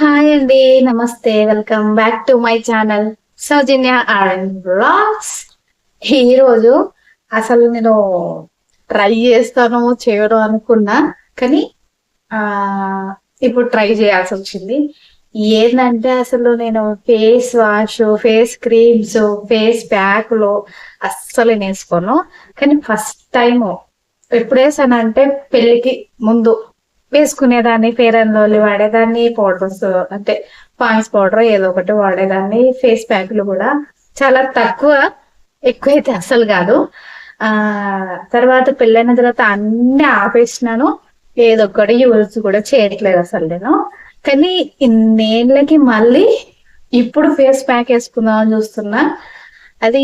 Hi అండి నమస్తే welcome back to my channel Soujanya R N blogs ఈ రోజు అసలు నేను ట్రై చేస్తాను చేయడం అనుకున్నా కానీ ఆ ఇప్పుడు ట్రై చేయాల్సి వచ్చింది. ఏంటంటే అసలు నేను face wash face creams face ప్యాక్లు అస్సలు నేసుకోను కానీ ఫస్ట్ టైం ఎప్పుడు వేసానంటే పెళ్ళికి ముందు వేసుకునేదాన్ని ఫేర్ అండ్ లవ్లీ వాడేదాన్ని పౌడర్స్ అంటే పాయింట్స్ పౌడర్ ఏదో ఒకటి వాడేదాన్ని ఫేస్ ప్యాక్లు కూడా. చాలా తక్కువ ఎక్కువైతే అసలు కాదు. ఆ తర్వాత పెళ్ళైన తర్వాత అన్ని ఆపేసినాను. ఏదో ఒకటి యూజ్ కూడా చేయట్లేదు అసలు నేను. కానీ ఇన్నేళ్ళకి మళ్ళీ ఇప్పుడు ఫేస్ ప్యాక్ వేసుకుందాం అని చూస్తున్నా. అది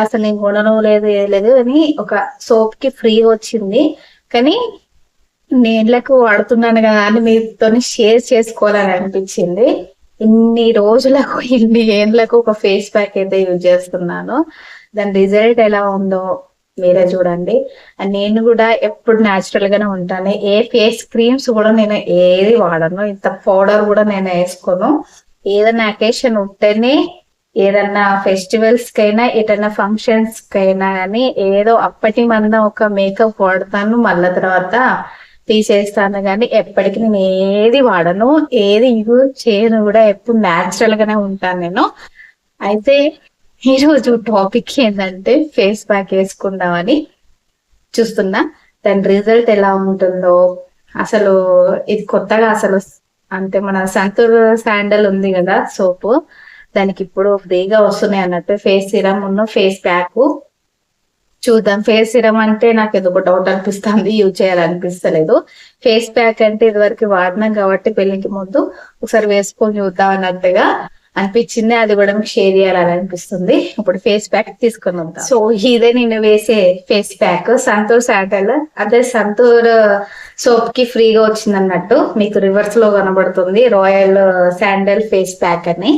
అసలు నేను కొనను లేదు ఏది లేదు. అని ఒక సోప్కి ఫ్రీ వచ్చింది. కానీ నేళ్ళకు వాడుతున్నాను కదా అని మీతో షేర్ చేసుకోవాలని అనిపించింది. ఇన్ని రోజులకు ఇన్ని ఏళ్ళకు ఒక ఫేస్ ప్యాక్ అయితే యూజ్ చేస్తున్నాను. దాని రిజల్ట్ ఎలా ఉందో మీరే చూడండి. నేను కూడా ఎప్పుడు న్యాచురల్ గానే ఉంటాను. ఏ ఫేస్ క్రీమ్స్ కూడా నేను ఏది వాడను. ఇంత పౌడర్ కూడా నేను వేసుకోను. ఏదైనా అకేషన్ ఉంటేనే ఏదన్నా ఫెస్టివల్స్ కైనా ఏదైనా ఫంక్షన్స్ కైనా కానీ ఏదో అప్పటి మంద ఒక మేకప్ వాడతాను. మళ్ళీ తర్వాత తీసేస్తాను కానీ ఎప్పటికీ నేను ఏది వాడను. ఏది యూజ్ చేయను కూడా ఎప్పుడు న్యాచురల్ గానే ఉంటాను నేను. అయితే ఈరోజు టాపిక్ ఏంటంటే ఫేస్ ప్యాక్ వేసుకుందామని చూస్తున్నా. దాని రిజల్ట్ ఎలా ఉంటుందో. అసలు ఇది కొత్తగా అసలు అంటే మన సంతూర్ శాండల్ ఉంది కదా సోపు దానికి ఇప్పుడు ఫ్రీగా వస్తున్నాయి అన్నట్టు ఫేస్ సిరమ్ ఉన్న ఫేస్ ప్యాక్ చూద్దాం. ఫేస్ సిరం అంటే నాకు ఏదో డౌట్ అనిపిస్తుంది. యూజ్ చేయాలనిపిస్తలేదు. ఫేస్ ప్యాక్ అంటే ఇదివరకు వాడినాం కాబట్టి పెళ్ళికి ముందు ఒకసారి వేసుకొని చూద్దాం అన్నట్టుగా అనిపించింది. అది కూడా మీకు షేర్ చేయాలని అనిపిస్తుంది. ఇప్పుడు ఫేస్ ప్యాక్ తీసుకొని సో ఇదే నేను వేసే ఫేస్ ప్యాక్ సంతూర్ శాటల్. అదే సంతూర్ uh, సోప్కి ఫ్రీగా వచ్చింది అన్నట్టు మీకు రివర్స్లో కనబడుతుంది. రాయల్ శాండల్ ఫేస్ ప్యాక్ అని.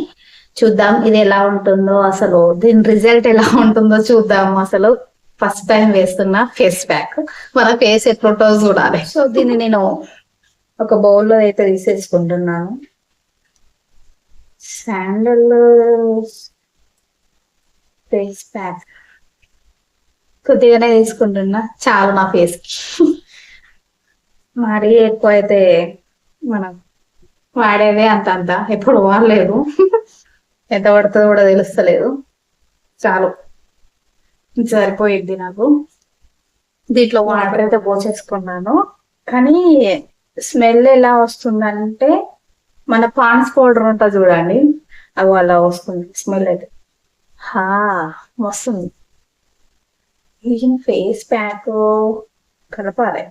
చూద్దాం ఇది ఎలా ఉంటుందో అసలు. దీని రిజల్ట్ ఎలా ఉంటుందో చూద్దాం అసలు. ఫస్ట్ టైం వేస్తున్న ఫేస్ ప్యాక్ మన ఫేస్ ఎట్లుంటో చూడాలి. సో దీన్ని నేను ఒక బౌల్లో అయితే తీసేసుకుంటున్నాను. శాండల్ ఫేస్ ప్యాక్ కొద్దిగానే తీసుకుంటున్నా. చాలు నా ఫేస్కి మరీ ఎక్కువ అయితే మనం వాడేదే అంత అంత. ఎప్పుడు వాడలేదు. ఎంత పడుతుందో కూడా తెలుస్తలేదు. చాలు. ఇది సరిపోయిద్ది నాకు. దీంట్లో వాటర్ అయితే పోసేసుకున్నాను. కానీ స్మెల్ ఎలా వస్తుందంటే మన పాన్స్ పౌడర్ ఉంటుంది చూడండి అవి అలా వస్తుంది స్మెల్ అయితే. హా వస్తుంది. ఫేస్ ప్యాక్ కలపాలి.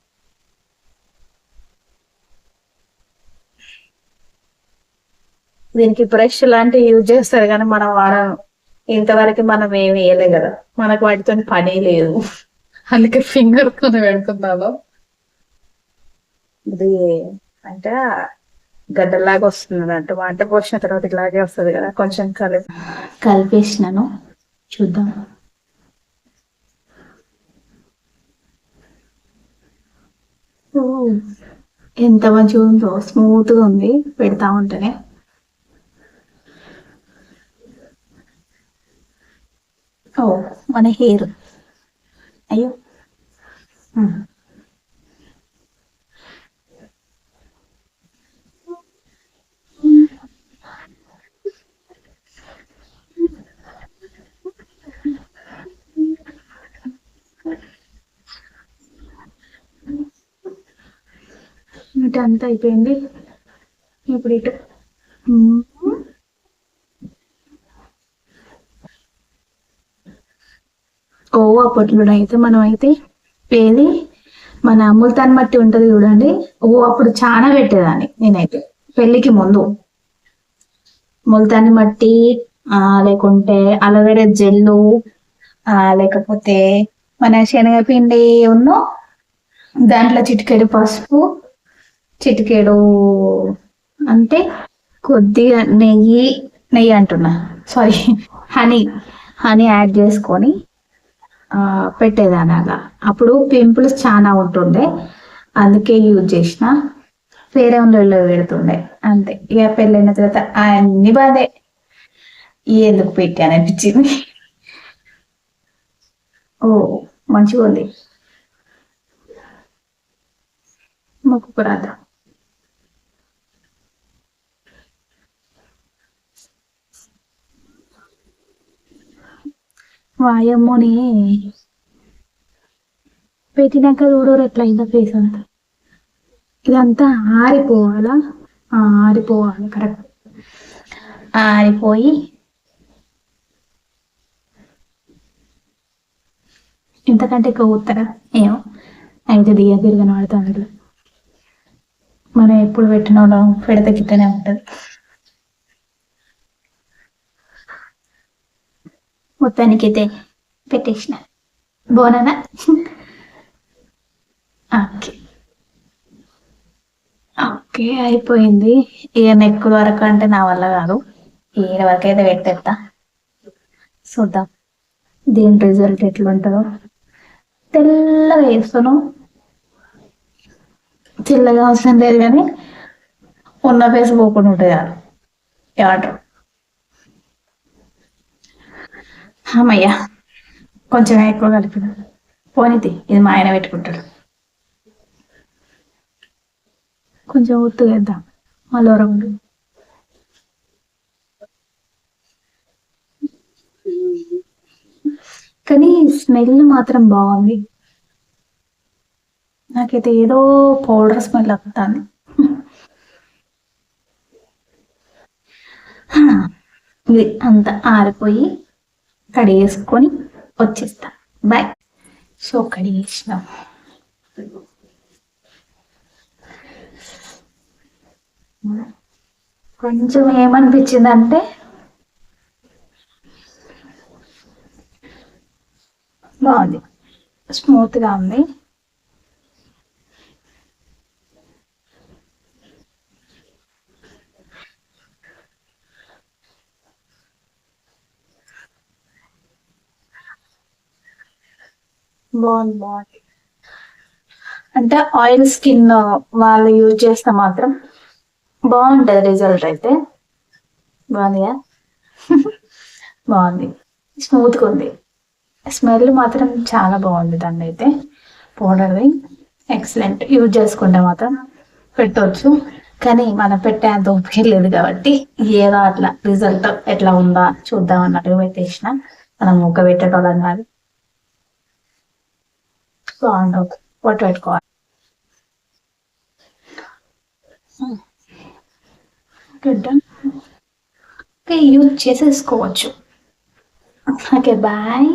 దీనికి బ్రష్ లాంటివి యూజ్ చేస్తారు కానీ మనం వాడడం ఇంతవరకు మనం ఏమి వేయలే కదా. మనకు వాటితో పని లేదు. అందుకే ఫింగర్ కొని పెడుతున్నాను ఇది అంటే గడ్డలాగా వస్తుంది అన్నట్టు వంట పోసిన తర్వాత ఇలాగే వస్తుంది కదా. కొంచెం కలిపి కలిపేసినాను. చూద్దాం. ఎంత మంచిగా ఉందో స్మూత్గా ఉంది. పెడతా ఉంటేనే. ఓ మన హెయిర్. అయ్యో. ఇటు అంతా అయిపోయింది. ఇప్పుడు ఇటు. ఉమ్. పొట్లుడు అప్పట్లో అయితే మనం అయితే పేది మన ముల్తాన్ మట్టి ఉంటది చూడండి. ఓ అప్పుడు చాలా పెట్టేదాన్ని నేనైతే. పెళ్ళికి ముందు. ముల్తాన్ మట్టి ఆ లేకుంటే అలోవెరా జెల్లు ఆ లేకపోతే మన శనగపిండి ఉన్న దాంట్లో చిటికెడు పసుపు చిటికెడు అంటే కొద్దిగా నెయ్యి నెయ్యి అంటున్నా. సారీ హనీ హనీ యాడ్ చేసుకొని ఆ, అలా అప్పుడు పింపుల్స్ చాలా ఉంటుండే. అందుకే యూజ్ చేసిన. వేరే వాళ్ళు పెడుతుండే. అంతే. ఇక పెళ్ళైన తర్వాత అన్ని బాధే. ఎందుకు పెట్టాను అనిపించింది ఓ మంచిగా ఉంది మొక్కు రాదా వాయమ్మోని పెట్టినాక చూడరు ఎట్లా అయిందో ఫేస్ అంతా. ఇదంతా ఆరిపోవాలా? ఆరిపోవాలి కరెక్ట్ ఆరిపోయి ఇంతకంటే ఎక్కువ ఊతారా ఏమో. అయితే దిగ తిరిగిన పడుతుంది మనం ఎప్పుడు పెట్టిన వాళ్ళం పెడితే గిట్టనే ఉంటుంది. మొత్తానికి అయితే పెట్టేసిన. బోననా ఓకే. ఓకే అయిపోయింది. ఇక నెక్కుల వరకు అంటే నా వల్ల కాదు. ఈయన వరకు అయితే పెట్టేస్తా చూద్దాం. దీని రిజల్ట్ ఎట్లుంటుందో. తెల్లగా వేస్తాను తెల్లగా అవసరం లేదు కానీ ఉన్న ఫేస్ పోకుండా ఉంటుంది కాదు ఏమంటారు? అమ్మయ్యా కొంచెం ఎక్కువ కలిపిన పోనిది ఇది మా ఆయన పెట్టుకుంటాడు. కొంచెం ఒత్తుగా వేద్దాం మళ్ళీ రెండు కానీ స్మెల్ మాత్రం బాగుంది. నాకైతే ఏదో పౌడర్ స్మెల్ వస్తుంది ఇది అంత ఆరిపోయి కడిగేసుకొని వచ్చేస్తాం. బాయ్ సో కడిగేసినాం. కొంచెం ఏమనిపించిందంటే బాగుంది. స్మూత్గా ఉంది. బాగుంది బాగుంది. అంటే ఆయిల్ స్కిన్ వాళ్ళు యూజ్ చేస్తే మాత్రం బాగుంటుంది రిజల్ట్ అయితే. బాగుందిగా? బాగుంది. స్మూత్గా ఉంది. స్మెల్ మాత్రం చాలా బాగుంది దాన్ని అయితే. పౌడర్ది ఎక్సలెంట్. యూజ్ చేసుకుంటే మాత్రం పెట్టవచ్చు కానీ మనం పెట్టే అంత ఓపిక లేదు కాబట్టి ఏదో అట్లా రిజల్ట్ ఎట్లా ఉందా చూద్దాం అన్నట్టుగా పెట్టేసిన. మనం ముక్క పెట్టేటోళ్ళం కాదు. బాగుంది ఓకే పొట్టు పెట్టుకోవాలి ఓకే యూజ్ చేసేసుకోవచ్చు. Okay bye.